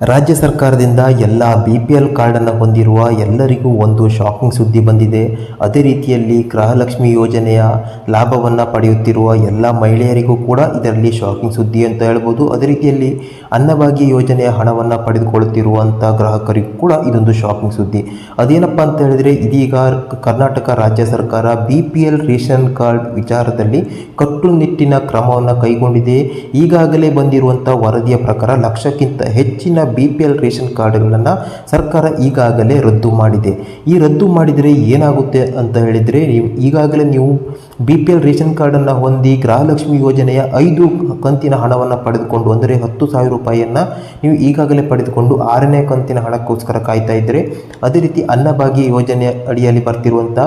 ರಾಜ್ಯ ಸರ್ಕಾರದಿಂದ ಎಲ್ಲ ಬಿ ಪಿ ಎಲ್ ಕಾರ್ಡನ್ನು ಹೊಂದಿರುವ ಎಲ್ಲರಿಗೂ ಒಂದು ಶಾಕಿಂಗ್ ಸುದ್ದಿ ಬಂದಿದೆ. ಅದೇ ರೀತಿಯಲ್ಲಿ ಗೃಹಲಕ್ಷ್ಮಿ ಯೋಜನೆಯ ಲಾಭವನ್ನು ಪಡೆಯುತ್ತಿರುವ ಎಲ್ಲ ಮಹಿಳೆಯರಿಗೂ ಕೂಡ ಇದರಲ್ಲಿ ಶಾಕಿಂಗ್ ಸುದ್ದಿ ಅಂತ ಹೇಳ್ಬೋದು. ಅದೇ ರೀತಿಯಲ್ಲಿ ಅನ್ನಭಾಗ್ಯ ಯೋಜನೆಯ ಹಣವನ್ನು ಪಡೆದುಕೊಳ್ಳುತ್ತಿರುವಂಥ ಗ್ರಾಹಕರಿಗೂ ಕೂಡ ಇದೊಂದು ಶಾಕಿಂಗ್ ಸುದ್ದಿ. ಅದೇನಪ್ಪ ಅಂತ ಹೇಳಿದರೆ, ಇದೀಗ ಕರ್ನಾಟಕ ರಾಜ್ಯ ಸರ್ಕಾರ B P L ration card ವಿಚಾರದಲ್ಲಿ ಕಟ್ಟುನಿಟ್ಟಿನ ಕ್ರಮವನ್ನು ಕೈಗೊಂಡಿದೆ. ಈಗಾಗಲೇ ಬಂದಿರುವಂಥ ವರದಿಯ ಪ್ರಕಾರ ಲಕ್ಷಕ್ಕಿಂತ ಹೆಚ್ಚಿನ ಬಿ ಪಿ ಎಲ್ ರೇಷನ್ ಕಾರ್ಡ್ಗಳನ್ನು ಸರ್ಕಾರ ಈಗಾಗಲೇ ರದ್ದು ಮಾಡಿದೆ. ಈ ರದ್ದು ಮಾಡಿದರೆ ಏನಾಗುತ್ತೆ ಅಂತ ಹೇಳಿದರೆ ನೀವು ಈಗಾಗಲೇ ನೀವು ಬಿ ಪಿ ಎಲ್ ರೇಷನ್ ಕಾರ್ಡನ್ನು ಹೊಂದಿ ಗೃಹಲಕ್ಷ್ಮಿ ಯೋಜನೆಯ ಐದು ಕಂತಿನ ಹಣವನ್ನು ಪಡೆದುಕೊಂಡು ಅಂದರೆ ಹತ್ತು ಸಾವಿರ ರೂಪಾಯಿಯನ್ನು ನೀವು ಈಗಾಗಲೇ ಪಡೆದುಕೊಂಡು ಆರನೇ ಕಂತಿನ ಹಣಕ್ಕೋಸ್ಕರ ಕಾಯ್ತಾ ಇದ್ದರೆ ಅದೇ ರೀತಿ ಅನ್ನಭಾಗ್ಯ ಯೋಜನೆ ಅಡಿಯಲ್ಲಿ ಬರ್ತಿರುವಂಥ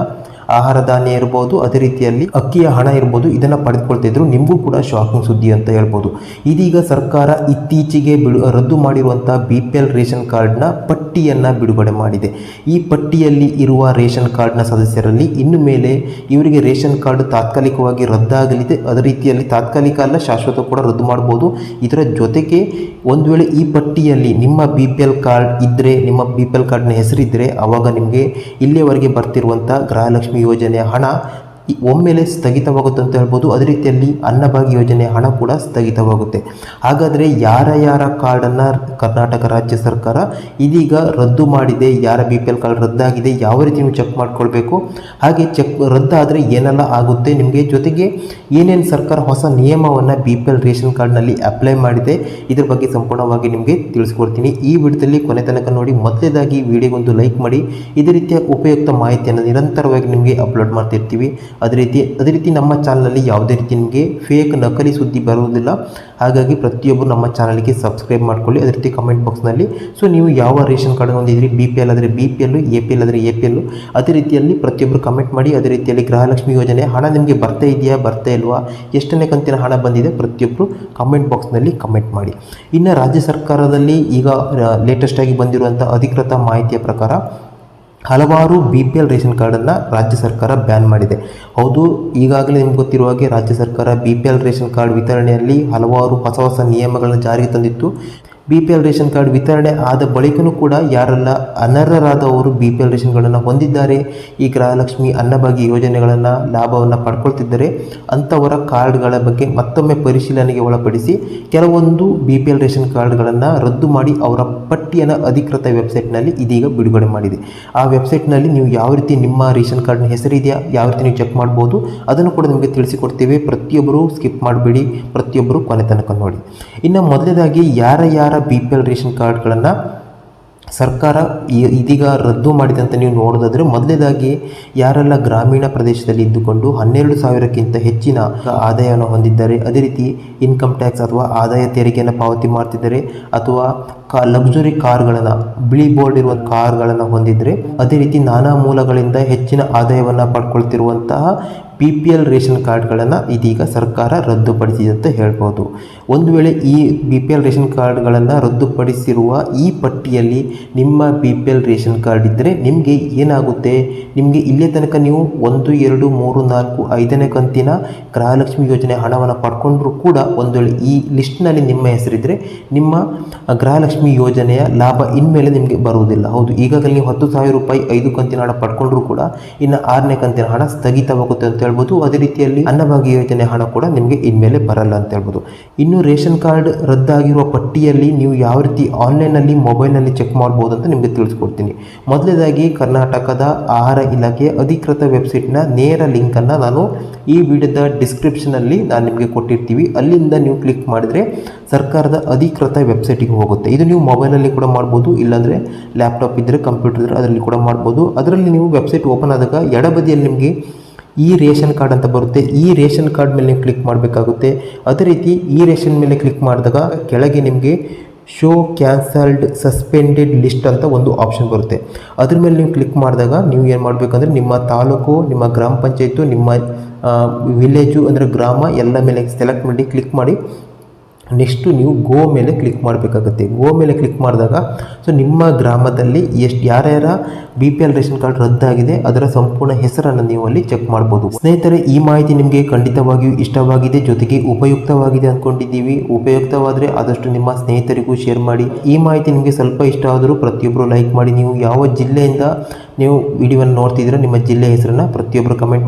ಆಹಾರ ಧಾನ್ಯ ಇರ್ಬೋದು, ಅದೇ ರೀತಿಯಲ್ಲಿ ಅಕ್ಕಿಯ ಹಣ ಇರ್ಬೋದು, ಇದನ್ನು ಪಡೆದುಕೊಳ್ತಿದ್ರು ನಿಮಗೂ ಕೂಡ ಶಾಕಿಂಗ್ ಸುದ್ದಿ ಅಂತ ಹೇಳ್ಬೋದು. ಇದೀಗ ಸರ್ಕಾರ ಇತ್ತೀಚೆಗೆ ಬಿಡು, ರದ್ದು ಮಾಡಿರುವಂಥ ಬಿ ಪಿ ಎಲ್ ರೇಷನ್ ಕಾರ್ಡ್ನ ಪಟ್ಟಿಯನ್ನು ಬಿಡುಗಡೆ ಮಾಡಿದೆ. ಈ ಪಟ್ಟಿಯಲ್ಲಿ ಇರುವ ರೇಷನ್ ಕಾರ್ಡ್ನ ಸದಸ್ಯರಲ್ಲಿ ಇನ್ನು ಮೇಲೆ ಇವರಿಗೆ ರೇಷನ್ ಕಾರ್ಡ್ ತಾತ್ಕಾಲಿಕವಾಗಿ ರದ್ದಾಗಲಿದೆ. ಅದೇ ರೀತಿಯಲ್ಲಿ ತಾತ್ಕಾಲಿಕ ಅಲ್ಲ, ಶಾಶ್ವತ ಕೂಡ ರದ್ದು ಮಾಡ್ಬೋದು. ಇದರ ಜೊತೆಗೆ ಒಂದು ವೇಳೆ ಈ ಪಟ್ಟಿಯಲ್ಲಿ ನಿಮ್ಮ ಬಿ ಪಿ ಎಲ್ ಕಾರ್ಡ್ ಇದ್ದರೆ ನಿಮ್ಮ ಬಿ ಪಿ ಎಲ್ ಕಾರ್ಡ್ನ ಹೆಸರಿದ್ದರೆ ಆವಾಗ ನಿಮಗೆ ಇಲ್ಲಿಯವರೆಗೆ ಬರ್ತಿರುವಂಥ ಗೃಹಲಕ್ಷ್ಮಿ ಯೋಜನೆಯ ಹಣ ಈ ಒಮ್ಮೆಲೆ ಸ್ಥಗಿತವಾಗುತ್ತೆ ಅಂತ ಹೇಳ್ಬೋದು. ಅದೇ ರೀತಿಯಲ್ಲಿ ಅನ್ನಭಾಗ್ಯ ಯೋಜನೆ ಹಣ ಕೂಡ ಸ್ಥಗಿತವಾಗುತ್ತೆ. ಹಾಗಾದರೆ ಯಾರ ಯಾರ ಕಾರ್ಡನ್ನು ಕರ್ನಾಟಕ ರಾಜ್ಯ ಸರ್ಕಾರ ಇದೀಗ ರದ್ದು ಮಾಡಿದೆ, ಯಾರ ಬಿ ಪಿ ಎಲ್ ಕಾರ್ಡ್ ರದ್ದಾಗಿದೆ, ಯಾವ ರೀತಿ ನೀವು ಚೆಕ್ ಮಾಡ್ಕೊಳ್ಬೇಕು? ಹಾಗೆ ಚೆಕ್ ರದ್ದಾದರೆ ಏನೆಲ್ಲ ಆಗುತ್ತೆ? ನಿಮಗೆ ಜೊತೆಗೆ ಏನೇನು ಸರ್ಕಾರ ಹೊಸ ನಿಯಮವನ್ನು ಬಿ ಪಿ ಎಲ್ ರೇಷನ್ ಕಾರ್ಡ್ನಲ್ಲಿ ಅಪ್ಲೈ ಮಾಡಿದೆ, ಇದ್ರ ಬಗ್ಗೆ ಸಂಪೂರ್ಣವಾಗಿ ನಿಮಗೆ ತಿಳಿಸ್ಕೊಡ್ತೀನಿ. ಈ ವಿಡಿಯೋದಲ್ಲಿ ಕೊನೆ ತನಕ ನೋಡಿ, ಮೊದಲೇದಾಗಿ ವಿಡಿಯೋಗೊಂದು ಲೈಕ್ ಮಾಡಿ, ಇದೇ ರೀತಿಯ ಉಪಯುಕ್ತ ಮಾಹಿತಿಯನ್ನು ನಿರಂತರವಾಗಿ ನಿಮಗೆ ಅಪ್ಲೋಡ್ ಮಾಡ್ತಿರ್ತೀವಿ. ಅದೇ ರೀತಿ ಅದೇ ರೀತಿ ನಮ್ಮ ಚಾನಲಲ್ಲಿ ಯಾವುದೇ ರೀತಿ ನಿಮಗೆ ಫೇಕ್ ನಕಲಿ ಸುದ್ದಿ ಬರುವುದಿಲ್ಲ, ಹಾಗಾಗಿ ಪ್ರತಿಯೊಬ್ಬರು ನಮ್ಮ ಚಾನಲ್ಗೆ ಸಬ್ಸ್ಕ್ರೈಬ್ ಮಾಡ್ಕೊಳ್ಳಿ. ಅದೇ ರೀತಿ ಕಮೆಂಟ್ ಬಾಕ್ಸ್ನಲ್ಲಿ ಸೊ ನೀವು ಯಾವ ರೇಷನ್ ಕಾರ್ಡ್ ಹೊಂದಿದ್ದೀರಿ ಬಿ ಪಿ ಎಲ್ ಆದರೆ B P L A P L ಆದರೆ ಎ ಪಿ ಎಲ್ಲು ಅದೇ ರೀತಿಯಲ್ಲಿ ಪ್ರತಿಯೊಬ್ಬರು ಕಮೆಂಟ್ ಮಾಡಿ, ಅದೇ ರೀತಿಯಲ್ಲಿ ಗೃಹಲಕ್ಷ್ಮಿ ಯೋಜನೆ, ಹಣ ನಿಮಗೆ ಬರ್ತಾ ಇದೆಯಾ, ಬರ್ತಾ ಇಲ್ವಾ, ಎಷ್ಟನೇ ಕಂತಿನ ಹಣ ಬಂದಿದೆ ಪ್ರತಿಯೊಬ್ಬರು ಕಮೆಂಟ್ ಬಾಕ್ಸ್ನಲ್ಲಿ ಕಮೆಂಟ್ ಮಾಡಿ. ಇನ್ನು ರಾಜ್ಯ ಸರ್ಕಾರದಲ್ಲಿ ಈಗ ಲೇಟೆಸ್ಟಾಗಿ ಬಂದಿರುವಂಥ ಅಧಿಕೃತ ಮಾಹಿತಿಯ ಪ್ರಕಾರ ಹಲವಾರು ಬಿ ಪಿ ಎಲ್ ರೇಷನ್ ಕಾರ್ಡನ್ನು ರಾಜ್ಯ ಸರ್ಕಾರ ಬ್ಯಾನ್ ಮಾಡಿದೆ. ಹೌದು, ಈಗಾಗಲೇ ನಿಮ್ಗೆ ಗೊತ್ತಿರುವ ಹಾಗೆ ರಾಜ್ಯ ಸರ್ಕಾರ B P L ration card ವಿತರಣೆಯಲ್ಲಿ ಹಲವಾರು ಹೊಸ ಹೊಸ ನಿಯಮಗಳನ್ನು ಜಾರಿಗೆ ತಂದಿತ್ತು. B P L ration card ವಿತರಣೆ ಆದ ಬಳಿಕನೂ ಕೂಡ ಯಾರೆಲ್ಲ ಅನರ್ಹರಾದವರು ಬಿ ಪಿ ಎಲ್ ರೇಷನ್ಗಳನ್ನು ಹೊಂದಿದ್ದಾರೆ, ಈ ಗೃಹಲಕ್ಷ್ಮಿ ಅನ್ನಭಾಗ್ಯ ಯೋಜನೆಗಳನ್ನು ಲಾಭವನ್ನು ಪಡ್ಕೊಳ್ತಿದ್ದರೆ, ಅಂಥವರ ಕಾರ್ಡ್ಗಳ ಬಗ್ಗೆ ಮತ್ತೊಮ್ಮೆ ಪರಿಶೀಲನೆಗೆ ಒಳಪಡಿಸಿ ಕೆಲವೊಂದು ಬಿ ಪಿ ಎಲ್ ರೇಷನ್ ಕಾರ್ಡ್ಗಳನ್ನು ರದ್ದು ಮಾಡಿ ಅವರ ಪಟ್ಟಿಯನ್ನು ಅಧಿಕೃತ ವೆಬ್ಸೈಟ್ನಲ್ಲಿ ಇದೀಗ ಬಿಡುಗಡೆ ಮಾಡಿದೆ. ಆ ವೆಬ್ಸೈಟ್ನಲ್ಲಿ ನೀವು ಯಾವ ರೀತಿ ನಿಮ್ಮ ರೇಷನ್ ಕಾರ್ಡ್ನ ಹೆಸರಿದೆಯಾ, ಯಾವ ರೀತಿ ನೀವು ಚೆಕ್ ಮಾಡ್ಬೋದು, ಅದನ್ನು ಕೂಡ ನಿಮಗೆ ತಿಳಿಸಿಕೊಡ್ತೀವಿ. ಪ್ರತಿಯೊಬ್ಬರು ಸ್ಕಿಪ್ ಮಾಡಬೇಡಿ, ಪ್ರತಿಯೊಬ್ಬರು ಕೊನೆ ತನಕ ನೋಡಿ. ಇನ್ನು ಮೊದಲನೇದಾಗಿ ಯಾರ ಯಾರ ಬಿ ಪಿ ಎಲ್ ರೇಷನ್ ಕಾರ್ಡ್ಗಳನ್ನು ಸರ್ಕಾರ ಇದೀಗ ರದ್ದು ಮಾಡಿದೆ ಅಂತ ನೀವು ನೋಡೋದಾದರೆ ಮೊದಲೇದಾಗಿ ಯಾರೆಲ್ಲ ಗ್ರಾಮೀಣ ಪ್ರದೇಶದಲ್ಲಿ ಇದ್ದುಕೊಂಡು ಹನ್ನೆರಡು ಸಾವಿರಕ್ಕಿಂತ ಹೆಚ್ಚಿನ ಆದಾಯವನ್ನು ಹೊಂದಿದ್ದಾರೆ, ಅದೇ ರೀತಿ ಇನ್ಕಮ್ ಟ್ಯಾಕ್ಸ್ ಅಥವಾ ಆದಾಯ ತೆರಿಗೆಯನ್ನು ಪಾವತಿ ಮಾಡ್ತಿದ್ದಾರೆ ಅಥವಾ ಕಾ ಲಕ್ಸುರಿ ಕಾರ್ಗಳನ್ನು ಬಿಳಿ ಬೋರ್ಡ್ ಇರುವ ಕಾರ್ಗಳನ್ನು ಹೊಂದಿದ್ರೆ ಅದೇ ರೀತಿ ನಾನಾ ಮೂಲಗಳಿಂದ ಹೆಚ್ಚಿನ ಆದಾಯವನ್ನು ಪಡ್ಕೊಳ್ತಿರುವಂತಹ ಪಿ ಪಿ ಎಲ್ ರೇಷನ್ ಕಾರ್ಡ್ಗಳನ್ನು ಇದೀಗ ಸರ್ಕಾರ ರದ್ದುಪಡಿಸಿದೆ ಅಂತ ಹೇಳ್ಬೋದು. ಒಂದು ವೇಳೆ ಈ ಬಿ ಪಿ ಎಲ್ ರೇಷನ್ ಕಾರ್ಡ್ಗಳನ್ನು ರದ್ದುಪಡಿಸಿರುವ ಈ ಪಟ್ಟಿಯಲ್ಲಿ ನಿಮ್ಮ B P L ration card ಇದ್ದರೆ ನಿಮಗೆ ಏನಾಗುತ್ತೆ? ನಿಮಗೆ ಇಲ್ಲೇ ತನಕ ನೀವು ಒಂದು, ಎರಡು, ಮೂರು, ನಾಲ್ಕು, ಐದನೇ ಕಂತಿನ ಗೃಹಲಕ್ಷ್ಮಿ ಯೋಜನೆ ಹಣವನ್ನು ಪಡ್ಕೊಂಡ್ರೂ ಕೂಡ ಒಂದು ವೇಳೆ ಈ ಲಿಸ್ಟ್ನಲ್ಲಿ ನಿಮ್ಮ ಹೆಸರಿದ್ದರೆ ನಿಮ್ಮ ಗೃಹಲಕ್ಷ್ಮಿ ಯೋಜನೆಯ ಲಾಭ ಇನ್ಮೇಲೆ ನಿಮಗೆ ಬರುವುದಿಲ್ಲ. ಹೌದು, ಈಗಾಗಲೇ ನೀವು ಹತ್ತು ಸಾವಿರ ರೂಪಾಯಿ ಐದು ಕಂತಿನ ಹಣ ಪಡ್ಕೊಂಡ್ರೂ ಕೂಡ ಇನ್ನು ಆರನೇ ಕಂತಿನ ಹಣ ಸ್ಥಗಿತವಾಗುತ್ತೆ ಅಂತ ಹೇಳ್ಬೋದು. ಅದೇ ರೀತಿಯಲ್ಲಿ ಅನ್ನಭಾಗ್ಯ ಯೋಜನೆ ಹಣ ಕೂಡ ನಿಮಗೆ ಇನ್ಮೇಲೆ ಬರಲ್ಲ ಅಂತ ಹೇಳ್ಬೋದು. ಇನ್ನು ರೇಷನ್ ಕಾರ್ಡ್ ರದ್ದಾಗಿರುವ ಪಟ್ಟಿಯಲ್ಲಿ ನೀವು ಯಾವ ರೀತಿ ಆನ್ಲೈನಲ್ಲಿ ಮೊಬೈಲ್ನಲ್ಲಿ ಚೆಕ್ ಮಾಡ್ಬೋದು ಅಂತ ನಿಮಗೆ ತಿಳಿಸ್ಕೊಡ್ತೀನಿ. ಮೊದಲನೇದಾಗಿ ಕರ್ನಾಟಕದ ಆಹಾರ ಇಲಾಖೆಯ ಅಧಿಕೃತ ವೆಬ್ಸೈಟ್ನ ನೇರ ಲಿಂಕನ್ನು ನಾನು ಈ ವಿಡಿಯೋದ ಡಿಸ್ಕ್ರಿಪ್ಷನಲ್ಲಿ ನಾನು ನಿಮಗೆ ಕೊಟ್ಟಿರ್ತೀವಿ. ಅಲ್ಲಿಂದ ನೀವು ಕ್ಲಿಕ್ ಮಾಡಿದರೆ ಸರ್ಕಾರದ ಅಧಿಕೃತ ವೆಬ್ಸೈಟಿಗೆ ಹೋಗುತ್ತೆ. ಇದು ನೀವು ಮೊಬೈಲಲ್ಲಿ ಕೂಡ ಮಾಡ್ಬೋದು, ಇಲ್ಲಾಂದರೆ ಲ್ಯಾಪ್ಟಾಪ್ ಇದ್ದರೆ ಕಂಪ್ಯೂಟರ್ ಇದ್ದರೆ ಅದರಲ್ಲಿ ಕೂಡ ಮಾಡ್ಬೋದು. ಅದರಲ್ಲಿ ನೀವು ವೆಬ್ಸೈಟ್ ಓಪನ್ ಆದಾಗ ಎಡಬದಿಯಲ್ಲಿ ನಿಮಗೆ ಈ ರೇಷನ್ ಕಾರ್ಡ್ ಅಂತ ಬರುತ್ತೆ. ಈ ರೇಷನ್ ಕಾರ್ಡ್ ಮೇಲೆ ನೀವು ಕ್ಲಿಕ್ ಮಾಡಬೇಕಾಗುತ್ತೆ. ಅದೇ ರೀತಿ ಈ ರೇಷನ್ ಮೇಲೆ ಕ್ಲಿಕ್ ಮಾಡಿದಾಗ ಕೆಳಗೆ ನಿಮಗೆ ಶೋ ಕ್ಯಾನ್ಸಲ್ಡ್ ಸಸ್ಪೆಂಡೆಡ್ ಲಿಸ್ಟ್ ಅಂತ ಒಂದು ಆಪ್ಷನ್ ಬರುತ್ತೆ. ಅದ್ರ ಮೇಲೆ ನೀವು ಕ್ಲಿಕ್ ಮಾಡಿದಾಗ ನೀವು ಏನು ಮಾಡಬೇಕಂದ್ರೆ ನಿಮ್ಮ ತಾಲೂಕು, ನಿಮ್ಮ ಗ್ರಾಮ ಪಂಚಾಯತು ನಿಮ್ಮ ವಿಲೇಜು ಅಂದರೆ ಗ್ರಾಮ ಎಲ್ಲ ಮೇಲೆ ಸೆಲೆಕ್ಟ್ ಮಾಡಿ ಕ್ಲಿಕ್ ಮಾಡಿ ನೆಕ್ಸ್ಟು ನೀವು ಗೋ ಮೇಲೆ ಕ್ಲಿಕ್ ಮಾಡಬೇಕಾಗುತ್ತೆ. ಗೋ ಮೇಲೆ ಕ್ಲಿಕ್ ಮಾಡಿದಾಗ ಸೊ ನಿಮ್ಮ ಗ್ರಾಮದಲ್ಲಿ ಎಷ್ಟು ಯಾರ್ಯಾರ B P L ration card ರದ್ದಾಗಿದೆ ಅದರ ಸಂಪೂರ್ಣ ಹೆಸರನ್ನು ನೀವು ಅಲ್ಲಿ ಚೆಕ್ ಮಾಡ್ಬೋದು. ಸ್ನೇಹಿತರೆ, ಈ ಮಾಹಿತಿ ನಿಮಗೆ ಖಂಡಿತವಾಗಿಯೂ ಇಷ್ಟವಾಗಿದೆ. ಜೊತೆಗೆ ಉಪಯುಕ್ತವಾಗಿದೆ ಅಂದ್ಕೊಂಡಿದ್ದೀವಿ ಉಪಯುಕ್ತವಾದರೆ ಆದಷ್ಟು ನಿಮ್ಮ ಸ್ನೇಹಿತರಿಗೂ ಶೇರ್ ಮಾಡಿ. ಈ ಮಾಹಿತಿ ನಿಮಗೆ ಸ್ವಲ್ಪ ಇಷ್ಟ ಆದರೂ ಪ್ರತಿಯೊಬ್ಬರು ಲೈಕ್ ಮಾಡಿ. ನೀವು ಯಾವ ಜಿಲ್ಲೆಯಿಂದ ನೀವು ವಿಡಿಯೋವನ್ನು ನೋಡ್ತಿದ್ದೀರಾ ನಿಮ್ಮ ಜಿಲ್ಲೆ ಹೆಸರನ್ನು ಪ್ರತಿಯೊಬ್ಬರು ಕಮೆಂಟ್